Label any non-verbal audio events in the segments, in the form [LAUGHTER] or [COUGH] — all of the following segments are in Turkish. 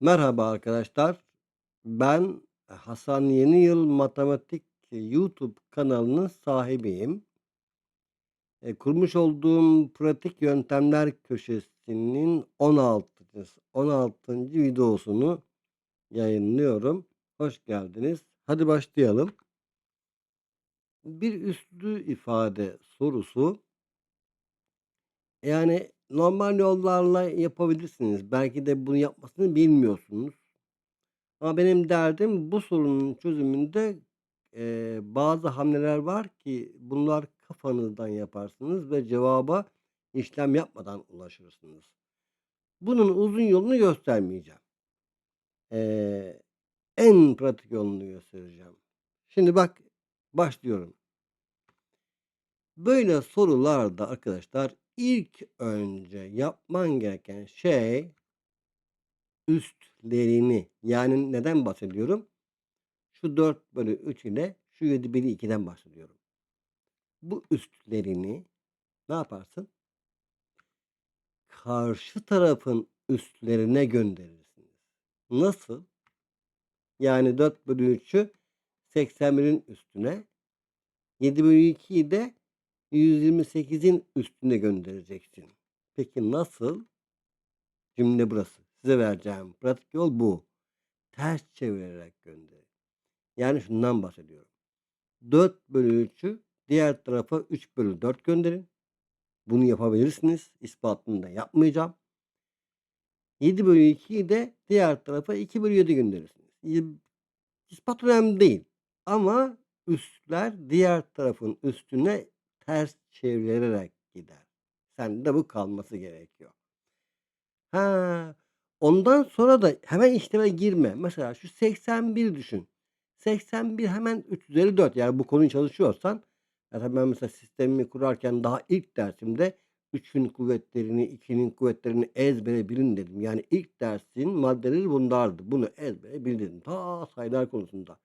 Merhaba arkadaşlar. Ben Hasan Yeniyıl Matematik YouTube kanalının sahibiyim. E, kurmuş olduğum pratik yöntemler köşesinin 16. 16. videosunu yayınlıyorum. Hoş geldiniz. Hadi başlayalım. Bir üslü ifade sorusu. Yani normal yollarla yapabilirsiniz. Belki de bunu yapmasını bilmiyorsunuz. Ama benim derdim bu sorunun çözümünde, eee, bazı hamleler var ki bunlar kafanızdan yaparsınız ve cevaba işlem yapmadan ulaşırsınız. Bunun uzun yolunu göstermeyeceğim. Eee, en pratik yolunu göstereceğim. Şimdi bak, başlıyorum. Böyle sorularda arkadaşlar ilk önce yapman gereken şey üstlerini yani neden bahsediyorum? Şu 4/3 ile şu 7/2'den bahsediyorum. Bu üstlerini ne yaparsın? Karşı tarafın üstlerine gönderirsiniz. Nasıl? Yani 4/3'ü 81'in üstüne, 7/2'yi de 128'in üstüne göndereceksin. Peki nasıl? Cümle burası. Size vereceğim pratik yol bu. Ters çevirerek gönderin. Yani şundan bahsediyorum. 4/3'ü diğer tarafa 3/4 gönderin. Bunu yapabilirsiniz. İspatını da yapmayacağım. 7/2'yi de diğer tarafa 2/7 gönderirsiniz. İb ispat önemli değil ama üstler diğer tarafın üstüne ters çevrilerek gider. Sende bu kalması gerekiyor. Ha, ondan sonra da hemen işleme girme. Mesela şu 81 düşün. 81 hemen 3/4 yani bu konuyu çalışıyorsan zaten ben mesela sistemimi kurarken daha ilk dersimde 3'ün kuvvetlerini, 2'nin kuvvetlerini ezbere bilin dedim. Yani ilk dersin maddeleri bunlardı. Bunu ezbere bil dedim. Ta sayılar konusunda.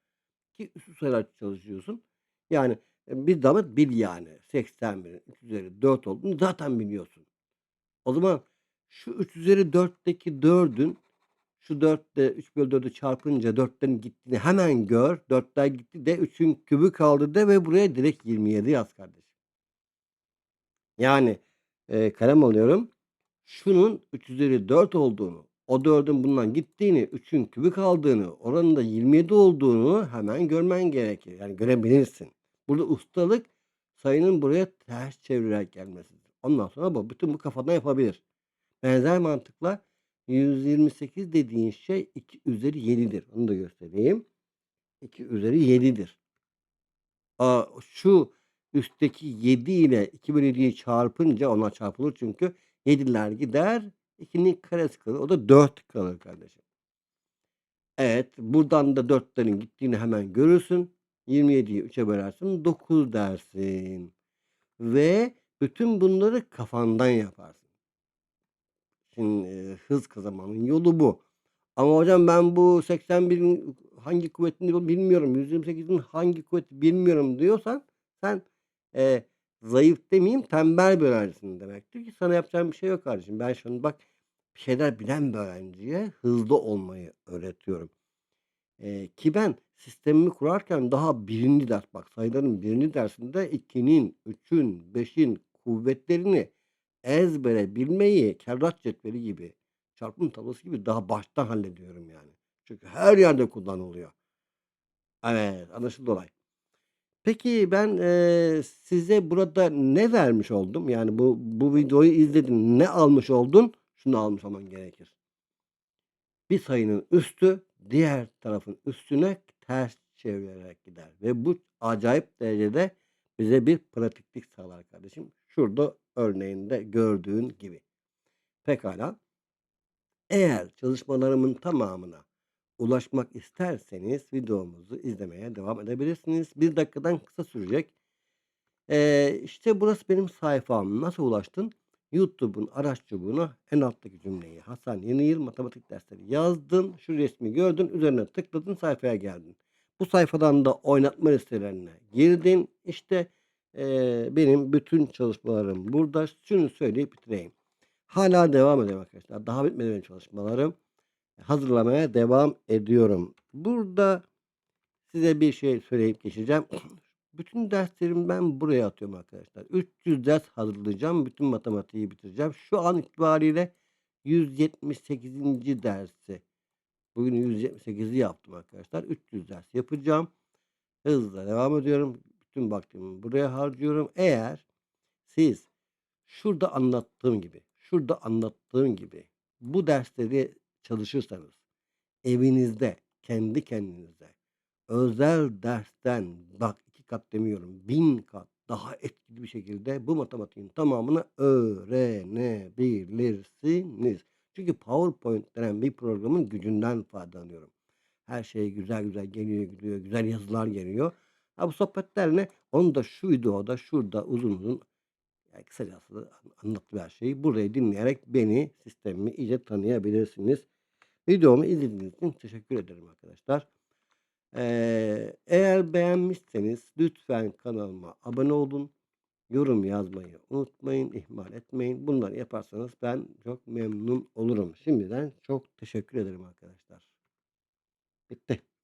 Ki üslü sayılar çalışıyorsun. Yani, bir zahmet bil yani. 81'in 3/4 olduğunu zaten biliyorsun. O zaman şu 3/4'teki 4'ün şu 4 ile 3/4'ü çarpınca 4'lerin gittiğini hemen gör. 4'ler gitti de 3'ün kübü kaldı de ve buraya direkt 27 yaz kardeşim. Yani, eee, kalem alıyorum. Şunun 3/4 olduğunu, o 4'ün bundan gittiğini, 3'ün kübü kaldığını, oranın da 27 olduğunu hemen görmen gerekir. Yani görebilirsin. Burada ustalık sayının buraya ters çevirerek gelmesidir. Ondan sonra bu bütün bu kafadan yapabilir. Benzer mantıkla 128 dediğin şey 2/7'dir. Onu da göstereyim. 2/7'dir. Aaa, şu üstteki 7 ile 2/7'yi çarpınca onlar çarpılır çünkü 7'ler gider, 2'nin karesi kalır. O da 4 kalır kardeşim. Evet, buradan da 4'lerin gittiğini hemen görürsün. 27'yi 3'e bölersin, 9 dersin ve bütün bunları kafandan yaparsın. Şimdi, eee, hız kazanmanın yolu bu. Ama hocam ben bu 81'in hangi kuvvetini bilmiyorum, 128'in hangi kuvveti bilmiyorum diyorsan sen, eee, zayıf demeyeyim, tembel bir öğrencisin demektir ki sana yapacağım bir şey yok kardeşim. Ben şimdi bak bir şeyler bilen bir öğrenciye hızlı olmayı öğretiyorum. Eee, ki ben sistemimi kurarken daha 1'inci ders bak sayıların 1'inci dersinde 2'nin, 3'ün, 5'in kuvvetlerini ezbere bilmeyi Kerrat cetveli gibi, çarpım tablosu gibi daha baştan hallediyorum yani. Çünkü her yerde kullanılıyor. Evet, anlaşıldı olay. Peki ben, eee, size burada ne vermiş oldum? Yani bu bu videoyu izledin, ne almış oldun? Şunu almış olman gerekir. Bir sayının üstü diğer tarafın üstüne ters çevrilerek gider ve bu acayip derecede bize bir pratiklik sağlar kardeşim. Şurada örneğinde gördüğün gibi. Pekâlâ. Eğer çalışmalarımın tamamına ulaşmak isterseniz videomuzu izlemeye devam edebilirsiniz. 1 dakikadan kısa sürecek. Eee, işte burası benim sayfam. Nasıl ulaştın? YouTube'un araç çubuğuna en alttaki cümleyi Hasan Yeniyıl matematik dersleri yazdın. Şu resmi gördün, üzerine tıkladın, sayfaya geldin. Bu sayfadan da oynatma listelerine girdin. İşte, eee, benim bütün çalışmalarım burada. Şunu söyleyip bitireyim. Hâlâ devam ediyor arkadaşlar. Daha bitmedi benim çalışmalarım. hazırlamaya devam ediyorum. Burada size bir şey söyleyip geçeceğim. [CLEARS THROAT] Bütün derslerimi ben buraya atıyorum arkadaşlar. 300 ders hazırlayacağım. Bütün matematiği bitireceğim. Şu an itibariyle 178. dersi. Bugün 178'i yaptım arkadaşlar. 300 ders yapacağım. Hızla devam ediyorum. Bütün vaktimi buraya harcıyorum. Eğer siz şurada anlattığım gibi, şurada anlattığım gibi bu dersleri çalışırsanız evinizde, kendi kendinize özel dersten bak 2 kat demiyorum 1000 kat daha etkili bir şekilde bu matematiğin tamamını öğrenebilirsiniz. Çünkü PowerPoint denen bir programın gücünden faydalanıyorum. Her şey güzel güzel geliyor gidiyor. Güzel yazılar geliyor. Ha, bu sohbetler ne? Onu da şu videoda şurada uzun uzun yani kısacası an anlattığım her şeyi burayı dinleyerek beni, sistemimi iyice tanıyabilirsiniz. Videomu izlediğiniz için teşekkür ederim arkadaşlar. Eee, eğer beğenmişseniz lütfen kanalıma abone olun. Yorum yazmayı unutmayın, ihmal etmeyin. Bunları yaparsanız ben çok memnun olurum. Şimdiden çok teşekkür ederim arkadaşlar. Bitti.